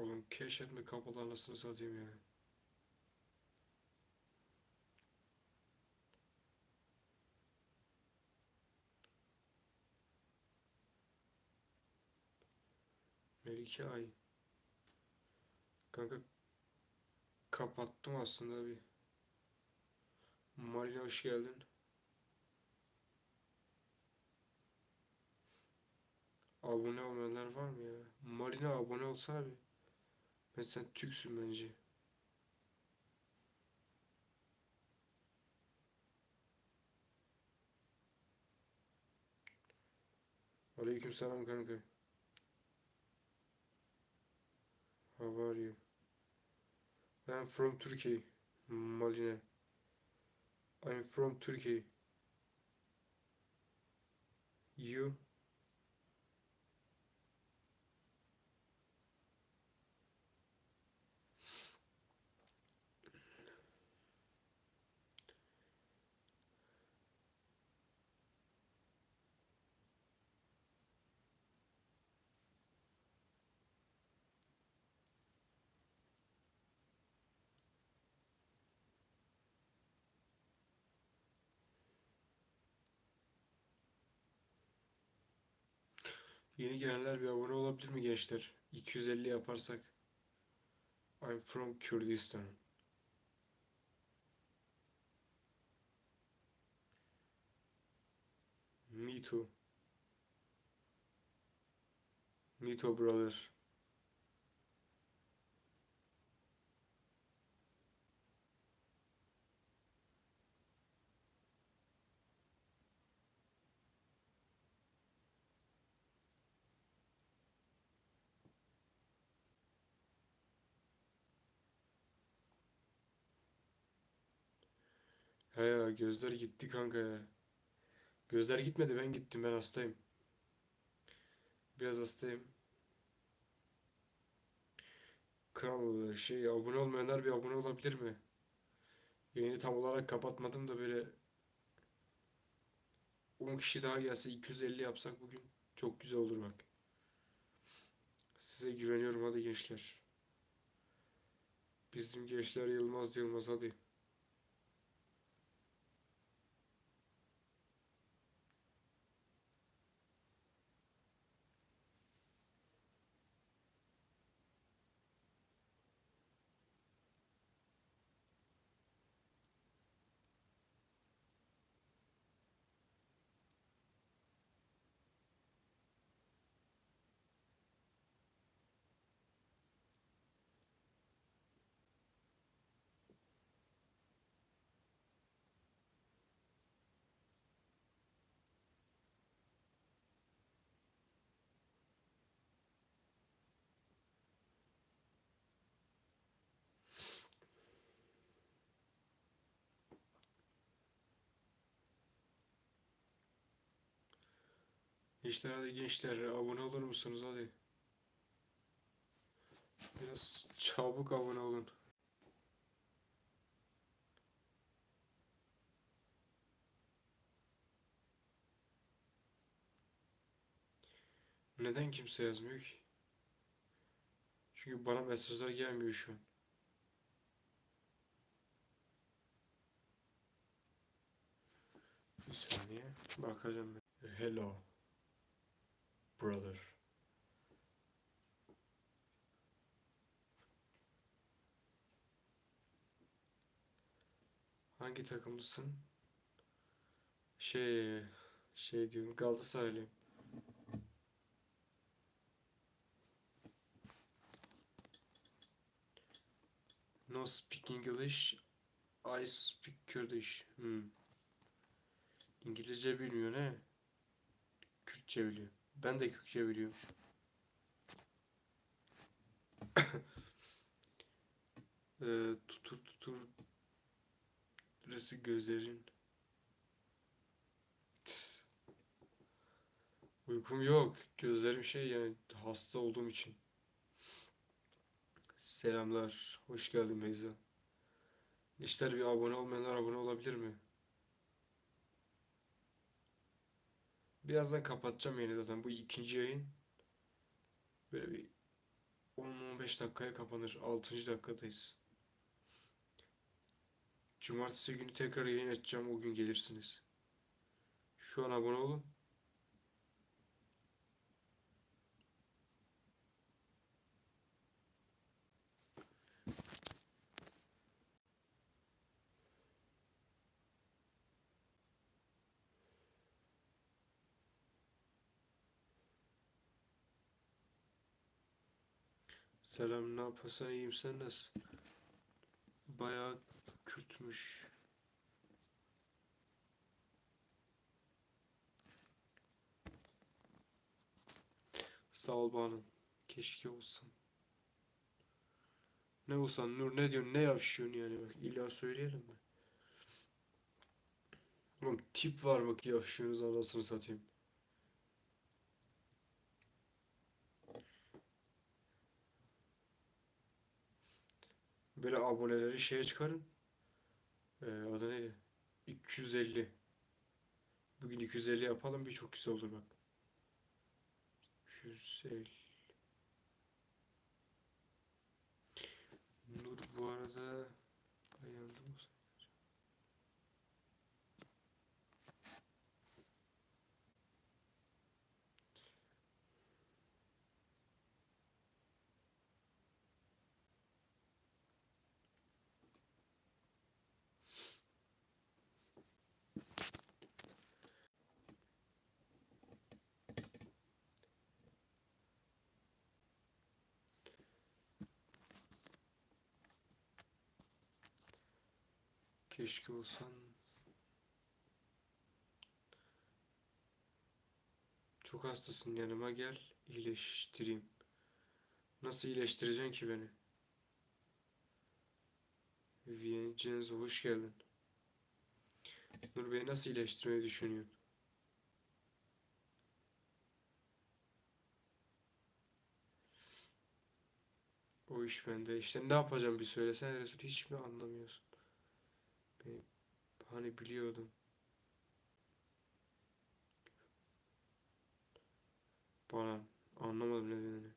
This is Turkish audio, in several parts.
Oğlum keşfetme kapalı anasını satayım ya. Melike Ay. Kanka kapattım aslında bir. Marina hoş geldin. Abone olmayanlar var mı ya? Marina abone olsana bir. Ben sen Türksün bence. Aleykümselam kanka. How are you? I'm from Turkey. Marina. I'm from Turkey. You? Yeni gelenler bir abone olabilir mi gençler? 250 yaparsak. I'm from Kürdistan. Me too. Me too brother. He ya gözler gitti kanka ya. Gözler gitmedi ben gittim ben hastayım. Biraz hastayım. Kral şey abone olmayanlar bir abone olabilir mi? Yayını tam olarak kapatmadım da böyle 10 kişi daha gelse 250 yapsak bugün çok güzel olur bak. Size güveniyorum hadi gençler. Bizim gençler Yılmaz Yılmaz hadi. Gençler hadi gençler abone olur musunuz hadi. Biraz çabuk abone olun. Neden kimse yazmıyor ki? Çünkü bana mesajlar gelmiyor şu an. Bir saniye bakacağım. Hello brother. Hangi takımlısın? Şey, şey diyorum Galatasaraylıyım. No speak English. I speak Kurdish. Hmm. İngilizce bilmiyor ne? Kürtçe biliyor. Ben de Kürtçe biliyorum. Ee, tutur tutur Resi gözlerin. Tıs. Uykum yok. Gözlerim şey yani hasta olduğum için. Selamlar. Hoş geldin Beyza. İşler bir abone olmayanlar abone olabilir mi? Birazdan kapatacağım yayını zaten. Bu ikinci yayın. Böyle bir 10-15 dakikaya kapanır. 6. dakikadayız. Cumartesi günü tekrar yayın açacağım. O gün gelirsiniz. Şu an abone olun. Selam, ne yapıyorsun? İyiyim, sen nasılsın? Bayağı kürtmüş. Sağ ol Banu. Keşke olsan. Ne olsan Nur ne diyorsun? Ne yavşıyorsun yani bak illa söyleyelim mi? Oğlum tip var bak yavşıyorsunuz anasını satayım. Böyle aboneleri şeye çıkarın. Ee, adı neydi? 250. Bugün 250 yapalım bir çok güzel olur bak. 250. Nur bu arada ayağında mı? Keşke olsan. Çok hastasın yanıma gel iyileştireyim. Nasıl iyileştireceksin ki beni? Vivian Cenize hoş geldin. Nur Bey'i nasıl iyileştirmeyi düşünüyorsun? O iş bende. İşte ne yapacağım bir söylesene Resul hiç mi anlamıyorsun? Hani biliyordum. Bana anlamadım nedenini.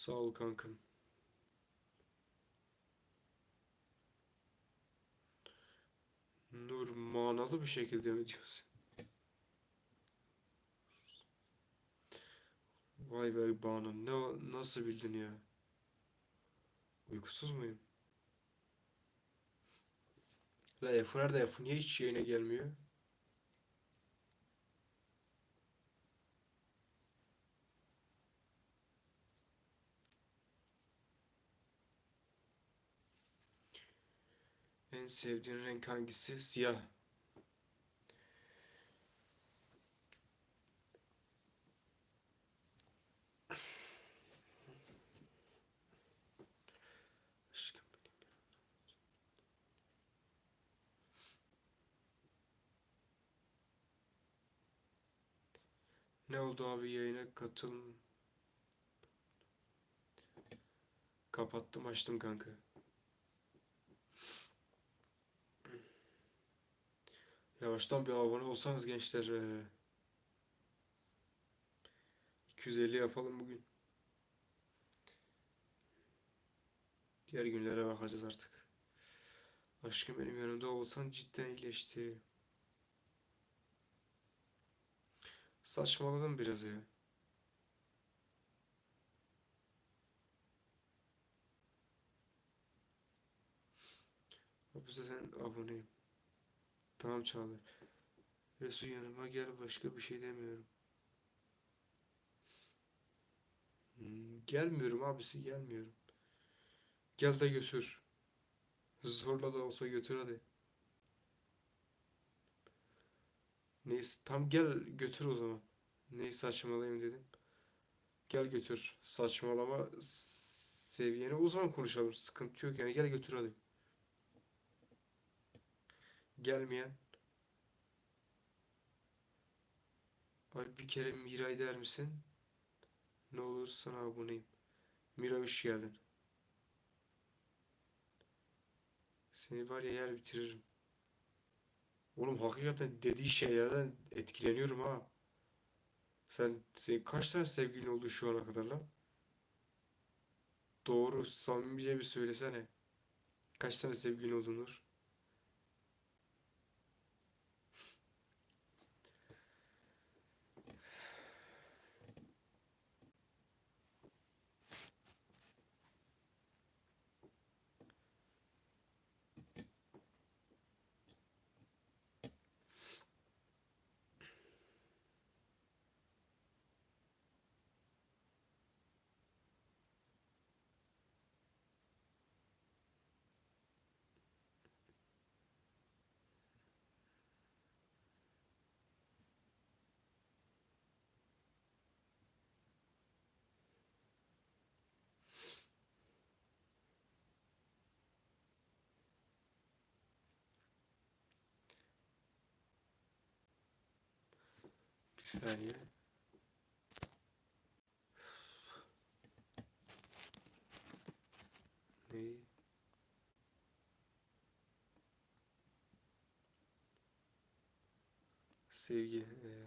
Sağ ol kankam. Nur manalı bir şekilde mi diyorsun? Vay be Banu ne nasıl bildin ya? Uykusuz muyum? La Efu nerede Efu niye hiç yayına gelmiyor? Sevdiğin renk hangisi? Siyah. Ne oldu abi yayına katıl. Kapattım açtım kanka. Yavaştan bir abone olsanız gençler. eee, 250 yapalım bugün. Diğer günlere bakacağız artık. Aşkım benim yanımda olsan cidden iyileştiririm. Saçmaladım biraz ya. Abi zaten aboneyim. Tamam Çağlar. Resul yanıma gel başka bir şey demiyorum. Hmm, gelmiyorum abisi gelmiyorum. Gel de götür. Zorla da olsa götür hadi. Neyse tam gel götür o zaman. Neyi saçmalayayım dedim. Gel götür. Saçmalama s- seviyene o zaman konuşalım. Sıkıntı yok yani gel götür hadi. Gelmeyen. Ay bir kere Miray der misin? Ne olur sana aboneyim. Miray hoş geldin. Seni var ya yer bitiririm. Oğlum hakikaten dediği şeylerden etkileniyorum ha. Sen, sen kaç tane sevgilin oldu şu ana kadar lan? Doğru, samimice bir söylesene. Kaç tane sevgilin oldu Nur? Saniye. Neyi? Sevgi. ee,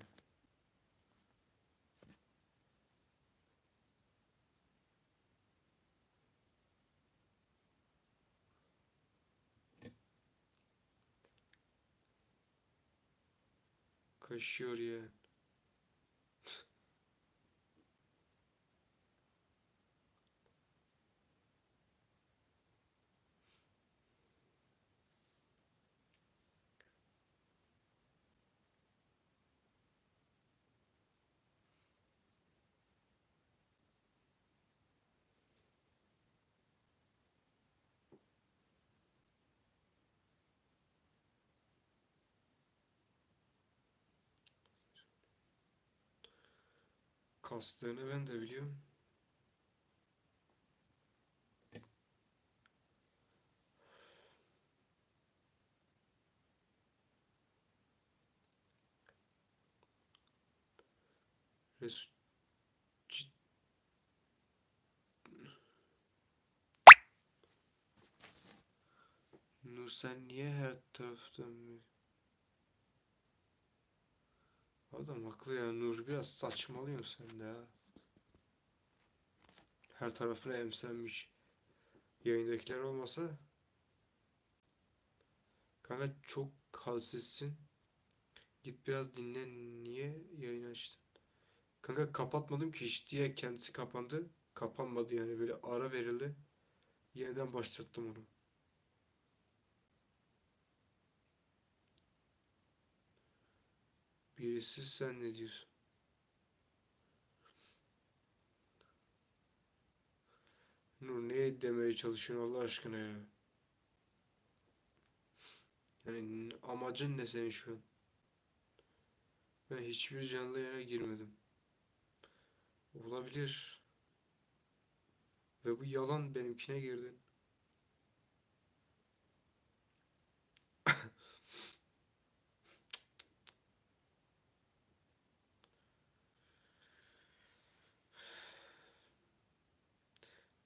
kaşıyor ya. Kastığını ben de biliyorum. Resul Cid- Nur sen niye her taraftan Adam haklı ya Nur biraz saçmalıyorsun sen de ha. Her tarafına emsenmiş. Yayındakiler olmasa Kanka çok halsizsin. Git biraz dinle. Niye yayın açtın? Kanka kapatmadım ki hiç diye kendisi kapandı. Kapanmadı yani böyle ara verildi. Yeniden başlattım onu. Birisi sen ne diyorsun? Nur ne demeye çalışıyorsun Allah aşkına ya? Yani amacın ne senin şu an? Ben hiçbir canlı yayına girmedim. Olabilir. Ve bu yalan benimkine girdin.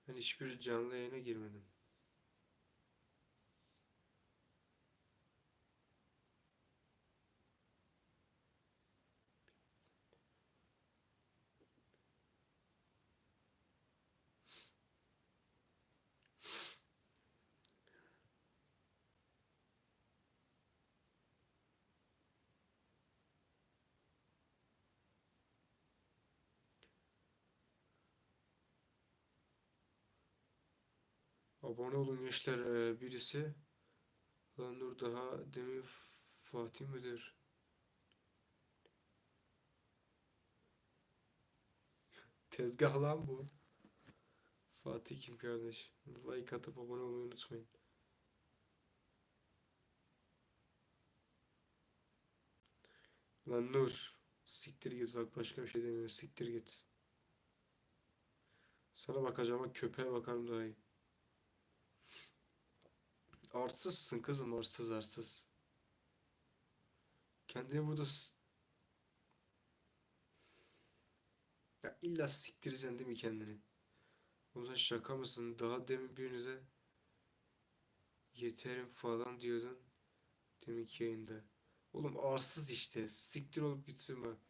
Ben hiçbir canlı yayına girmedim. Abone olun gençler ee, birisi. Lan dur daha Demir Fatih midir? Tezgah lan bu. Fatih kim kardeş? Like atıp abone olmayı unutmayın. Lan Nur. Siktir git bak başka bir şey demiyorum. Siktir git. Sana bakacağıma köpeğe bakarım daha iyi. Arsızsın kızım arsız arsız. Kendini burada ya illa siktireceksin değil mi kendini? Sen şaka mısın? Daha demin birinize yeterim falan diyordun. Deminki yayında. Oğlum arsız işte. Siktir olup gitsin bak.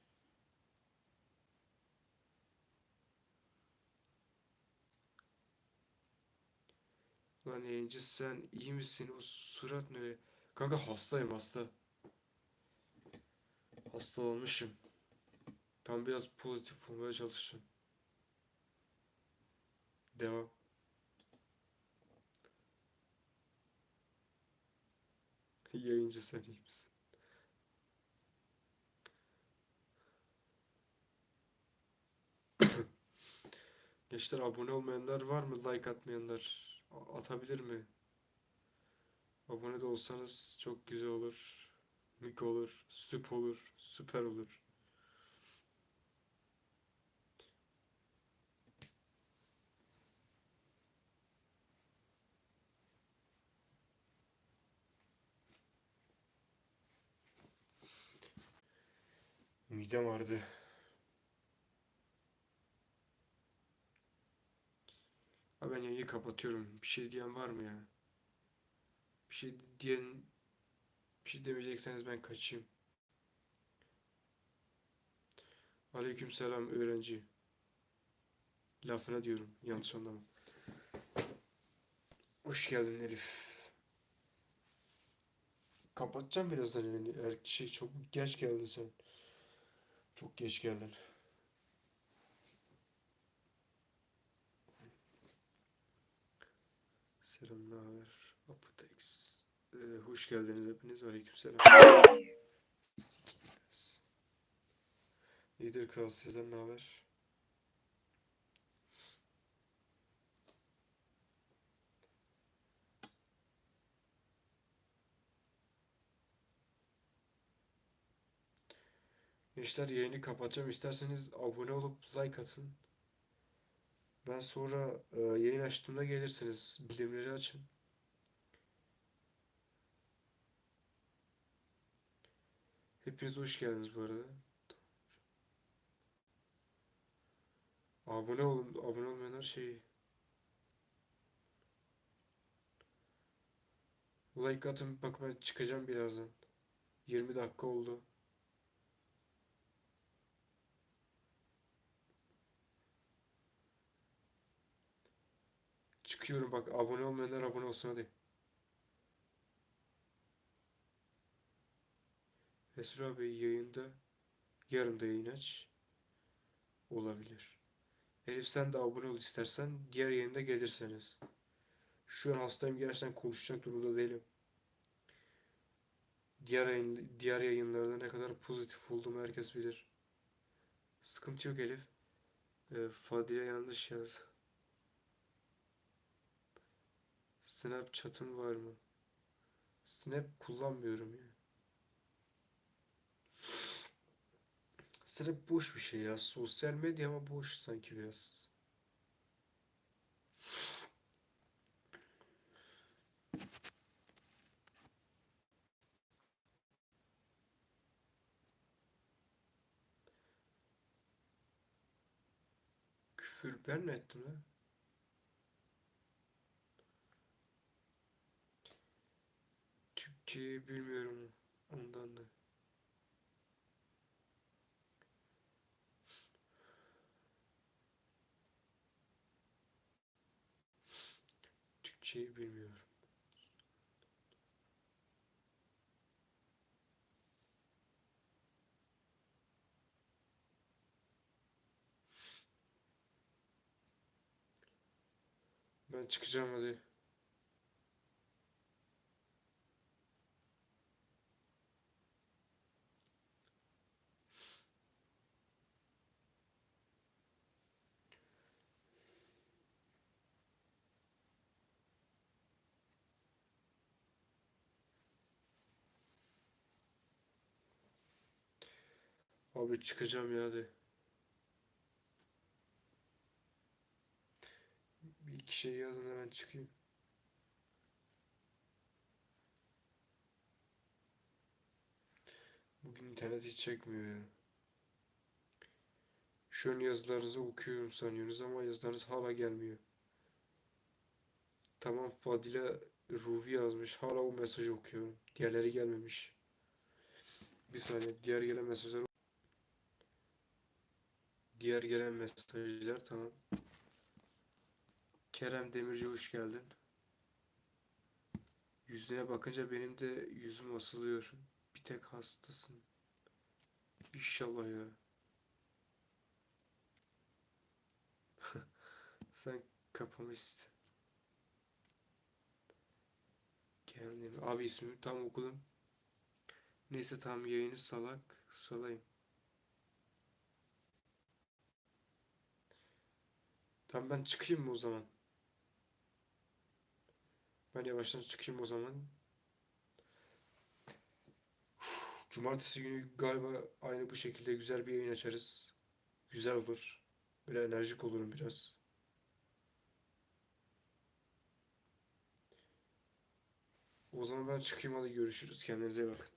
Lan yayıncı sen iyi misin? O surat ne? Kanka hastayım hasta. Hasta olmuşum. Tam biraz pozitif olmaya çalışacağım. Devam. Yayıncı sen iyi misin? Gençler abone olmayanlar var mı? Like atmayanlar atabilir mi? Abone de olsanız çok güzel olur. Mük olur, süp olur, süper olur. Midem ağrıdı. Ben yayını kapatıyorum. Bir şey diyen var mı ya? Bir şey diyen bir şey demeyecekseniz ben kaçayım. Aleykümselam öğrenci. Lafına diyorum. Yanlış anlama. Hoş geldin Elif. Kapatacağım birazdan yayını. Er, şey çok geç geldin sen. Çok geç geldin. Selam, ne haber? Apotex. Ee, hoş geldiniz hepiniz. Aleykümselam. İyidir kral sizden ne haber? Gençler yayını kapatacağım. İsterseniz abone olup like atın. Ben sonra e, yayın açtığımda gelirsiniz. Bildirimleri açın. Hepiniz hoş geldiniz bu arada. Abone olun. Abone olmayanlar şey. Like atın. Bak ben çıkacağım birazdan. 20 dakika oldu. Çıkıyorum bak. Abone olmayanlar abone olsun hadi. Esra Bey yayında. Yarın da yayın aç. Olabilir. Elif sen de abone ol istersen. Diğer yayında gelirseniz. Şu an hastayım gerçekten konuşacak durumda değilim. Diğer yayın, diğer yayınlarda ne kadar pozitif olduğumu herkes bilir. Sıkıntı yok Elif. Ee, Fadile yanlış yaz. Snapchat'ın var mı? Snap kullanmıyorum ya. Snap boş bir şey ya. Sosyal medya ama boş sanki biraz. Küfür ben mi ettim lan? Türkçeyi bilmiyorum ondan da. Türkçeyi bilmiyorum. Ben çıkacağım hadi. Abi çıkacağım ya hadi. Bir iki şey yazın hemen çıkayım. Bugün internet hiç çekmiyor ya. Şu an yazılarınızı okuyorum sanıyorsunuz ama yazılarınız hala gelmiyor. Tamam Fadile Ruvi yazmış. Hala o mesajı okuyorum. Diğerleri gelmemiş. Bir saniye. Diğer gelen mesajlar Diğer gelen mesajlar tamam. Kerem Demirci hoş geldin. Yüzüne bakınca benim de yüzüm asılıyor. Bir tek hastasın. İnşallah ya. Sen kapamışsın. Demir. Abi ismimi tam okudum. Neyse tamam yayını salak salayım. Tamam ben çıkayım mı o zaman? Ben yavaştan çıkayım o zaman. Cumartesi günü galiba aynı bu şekilde güzel bir yayın açarız. Güzel olur. Böyle enerjik olurum biraz. O zaman ben çıkayım hadi görüşürüz. Kendinize iyi bakın.